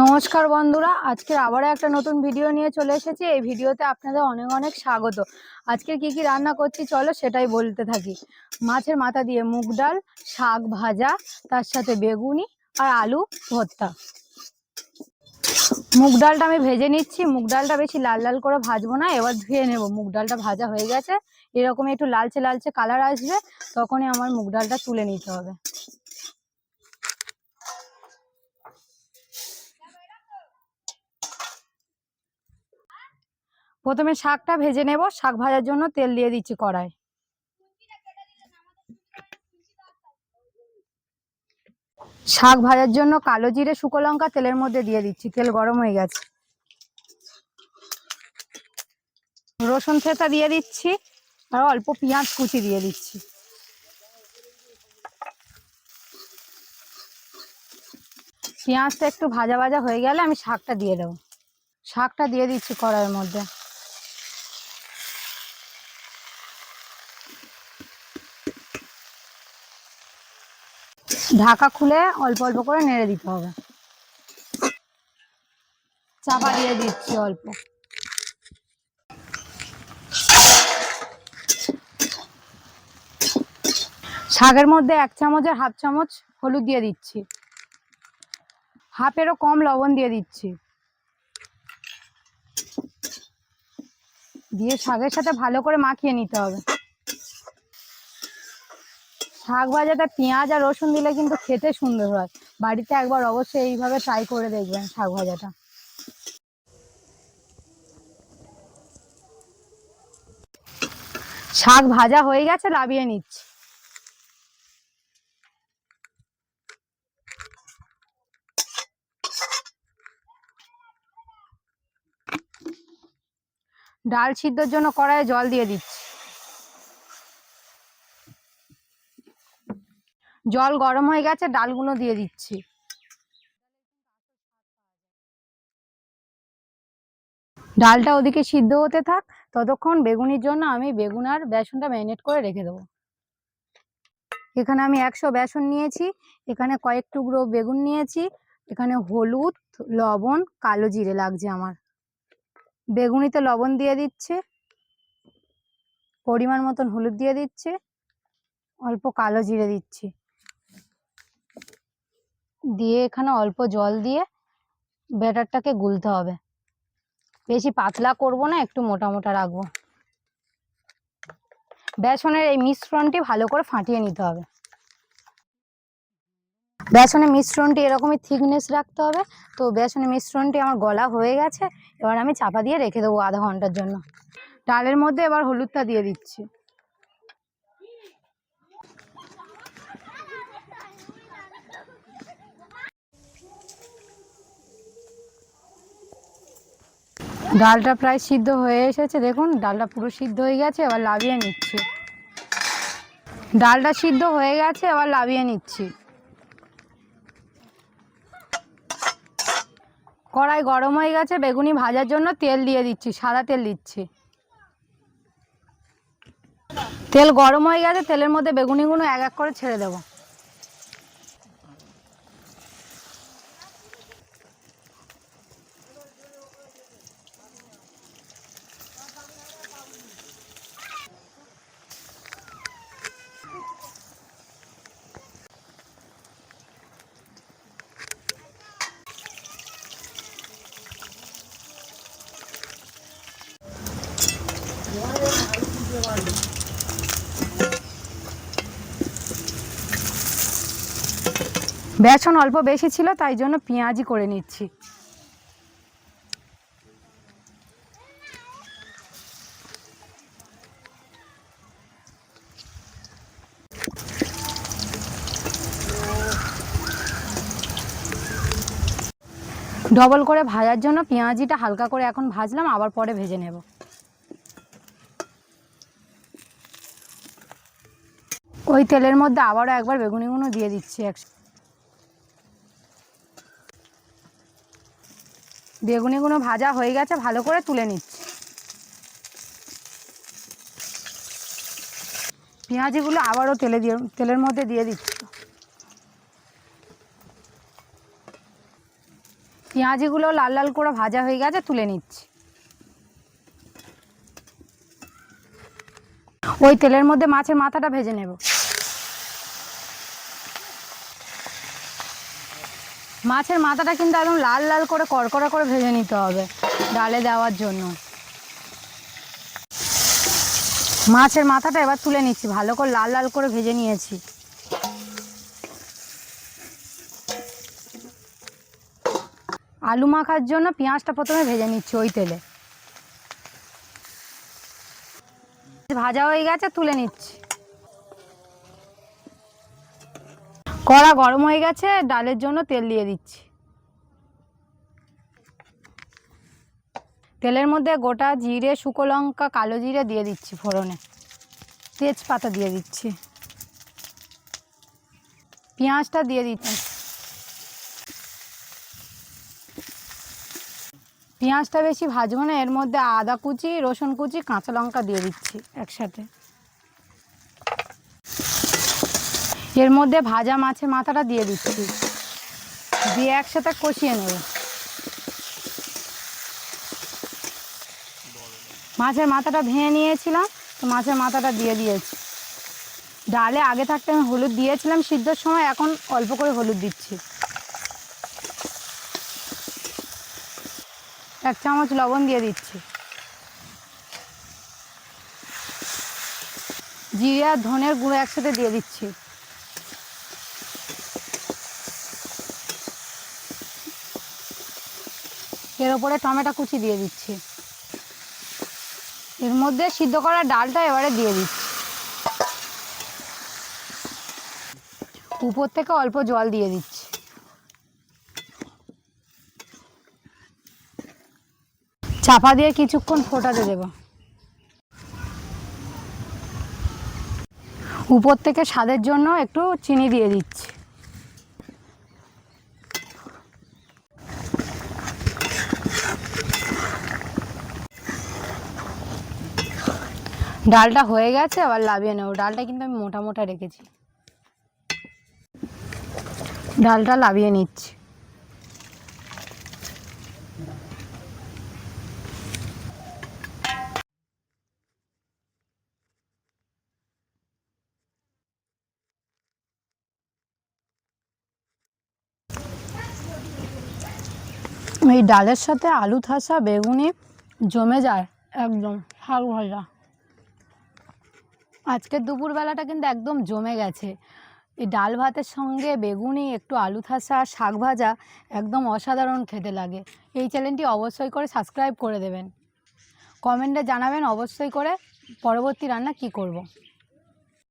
নমস্কার বন্ধুরা আজকে আবারও একটা নতুন ভিডিও নিয়ে চলে এসেছি। এই ভিডিওতে আপনাদের অনেক অনেক স্বাগত। আজকে কি কি রান্না করছি চলো সেটাই বলতে থাকি। মাছের মাথা দিয়ে মুগ ডাল, শাক ভাজা, তার সাথে বেগুনি আর আলু ভর্তা। মুগ ডালটা আমি ভেজে নিচ্ছি। মুগ ডালটা বেশি লাল লাল করে ভাজবো না, এবার ধুয়ে নেব। মুগ ডালটা ভাজা হয়ে গেছে। এরকম একটু লালচে লালচে কালার আসবে, তখনই আমার মুগ ডালটা তুলে নিতে হবে। প্রথমে শাকটা ভেজে নেব, শাক ভাজার জন্য তেল দিয়ে দিচ্ছি কড়াই। শাক ভাজার জন্য কালো জিরে শুকো লঙ্কা তেলের মধ্যে দিয়ে দিচ্ছি, তেল গরম হয়ে গেছে। রসুন থেতা দিয়ে দিচ্ছি আর অল্প পেঁয়াজ কুচি দিয়ে দিচ্ছি। পেঁয়াজটা একটু ভাজা ভাজা হয়ে গেলে আমি শাকটা দিয়ে দেবো। শাকটা দিয়ে দিচ্ছি কড়াইয়ের মধ্যে। ঢাকা খুলে অল্প অল্প করে নেড়ে দিতে হবে। চাপা দিয়ে দিচ্ছি অল্প। শাকের মধ্যে এক চামচের হাফ চামচ হলুদ দিয়ে দিচ্ছি। হাফেরও কম লবণ দিয়ে দিচ্ছি। দিয়ে শাকের সাথে ভালো করে মাখিয়ে নিতে হবে। শাক ভাজাটা পেঁয়াজ আর রসুন দিলে কিন্তু খেতে সুন্দর হয়। বাড়িতে একবার অবশ্যই এইভাবে ট্রাই করে দেখবেন শাক ভাজাটা। শাক ভাজা হয়ে গেছে লাবিয়ে নিচ্ছি। ডাল সিদ্ধর জন্য কড়াইয়ে জল দিয়ে দিচ্ছি। জল গরম হয়ে গেছে, ডালগুলো দিয়ে দিচ্ছি। ডালটা ওদিকে সিদ্ধ হতে থাক, ততক্ষণ বেগুনির জন্য আমি বেগুন আর বেসনটা ম্যারিনেট করে রেখে দেবো। এখানে আমি একশো বেসন নিয়েছি, এখানে কয়েক টুকরো বেগুন নিয়েছি, এখানে হলুদ, লবণ, কালো জিরে লাগছে আমার। বেগুনিতে লবণ দিয়ে দিচ্ছে, পরিমাণ মতন হলুদ দিয়ে দিচ্ছে, অল্প কালো জিরে দিচ্ছি। দিয়ে এখানে অল্প জল দিয়ে ব্যাটারটাকে গুলতে হবে। বেশি পাতলা করব না, একটু মোটা মোটা রাখব। বেসনের এই মিশ্রণটি ভালো করে ফাটিয়ে নিতে হবে। বেসনের মিশ্রণটি এরকমই থিকনেস রাখতে হবে। তো বেসনের মিশ্রণটি আমার গলা হয়ে গেছে, এবার আমি চাপা দিয়ে রেখে দেবো আধা ঘণ্টার জন্য। ডালের মধ্যে এবার হলুদটা দিয়ে দিচ্ছি। ডালটা প্রায় সিদ্ধ হয়ে এসেছে, দেখুন, ডালটা পুরো সিদ্ধ হয়ে গেছে, এবার লাভিয়ে নিচ্ছি। ডালটা সিদ্ধ হয়ে গেছে, এবার লাভিয়ে নিচ্ছি। কড়াই গরম হয়ে গেছে, বেগুনি ভাজার জন্য তেল দিয়ে দিচ্ছি, সাদা তেল দিচ্ছি। তেল গরম হয়ে গেছে, তেলের মধ্যে বেগুনিগুলো এক এক করে ছেড়ে দেবো। বেসন অল্প বেশি ছিল, তাই জন্য পেঁয়াজি করে নিচ্ছি। ডবল করে ভাজার জন্য পেঁয়াজিটা হালকা করে এখন ভাজলাম, আবার পরে ভেজে নেব। ওই তেলের মধ্যে আবারও একবার বেগুনি বেগুনিগুলো দিয়ে দিচ্ছি একসাথে বেগুনিগুলো ভাজা হয়ে গেছে, ভালো করে তুলে নিচ্ছি। পেঁয়াজিগুলো আবারও তেলে দিয়ে তেলের মধ্যে দিয়ে দিচ্ছি। পেঁয়াজিগুলো লাল লাল করে ভাজা হয়ে গেছে, তুলে নিচ্ছি। ওই তেলের মধ্যে মাছের মাথাটা ভেজে নেব। মাছের মাথাটা কিন্তু একদম লাল লাল করে কড়কড়া করে ভেজে নিতে হবে ডালে দেওয়ার জন্য। মাছের মাথাটা এবার তুলে নিচ্ছি, ভালো করে লাল লাল করে ভেজে নিয়েছি। আলু মাখার জন্য পেঁয়াজটা প্রথমে ভেজে নিচ্ছি ওই তেলে। ভাজা হয়ে গেছে, তুলে নিচ্ছি। কড়া গরম হয়ে গেছে, ডালের জন্য তেল দিয়ে দিচ্ছি। তেলের মধ্যে গোটা জিরে শুকো লঙ্কা, কালো জিরে দিয়ে দিচ্ছি ফোড়নে। তেজপাতা দিয়ে দিচ্ছি। পেঁয়াজটা দিয়ে দিচ্ছি। পেঁয়াজটা বেশি ভাজবো না, এর মধ্যে আদা কুচি, রসুন কুচি, কাঁচা লঙ্কা দিয়ে দিচ্ছি একসাথে। এর মধ্যে ভাজা মাছের মাথাটা দিয়ে দিচ্ছি। দিয়ে একসাথে কষিয়ে নেব। মাছের মাথাটা ভেঙে নিয়েছিলাম, তো মাছের মাথাটা দিয়ে দিয়েছি। ডালে আগে থাকতে আমি হলুদ দিয়েছিলাম সিদ্ধর সময়, এখন অল্প করে হলুদ দিচ্ছি। এক চামচ লবণ দিয়ে দিচ্ছি। জিরে আর ধনের গুঁড়ো একসাথে দিয়ে দিচ্ছি। এর ওপরে টমেটো কুচি দিয়ে দিচ্ছি। এর মধ্যে সিদ্ধ করা ডালটা এবারে দিয়ে দিচ্ছি। উপর থেকে অল্প জল দিয়ে দিচ্ছি। চাপা দিয়ে কিছুক্ষণ ফোটাতে দেব। উপর থেকে স্বাদের জন্য একটু চিনি দিয়ে দিচ্ছি। ডালটা হয়ে গেছে, আবার লাভিয়ে নেব। ডালটা কিন্তু আমি মোটা মোটা রেখেছি। ডালটা লাভিয়ে নিচ্ছি। এই ডালের সাথে আলু থাসা বেগুনি জমে যায়, একদম শাক ভাজা। আজকের দুপুরবেলাটা কিন্তু একদম জমে গেছে। এই ডাল ভাতের সঙ্গে বেগুনি, একটু আলু থাসা শাক ভাজা একদম অসাধারণ খেতে লাগে। এই চ্যানেলটি অবশ্যই করে সাবস্ক্রাইব করে দেবেন। কমেন্টে জানাবেন অবশ্যই করে পরবর্তী রান্না কি করব।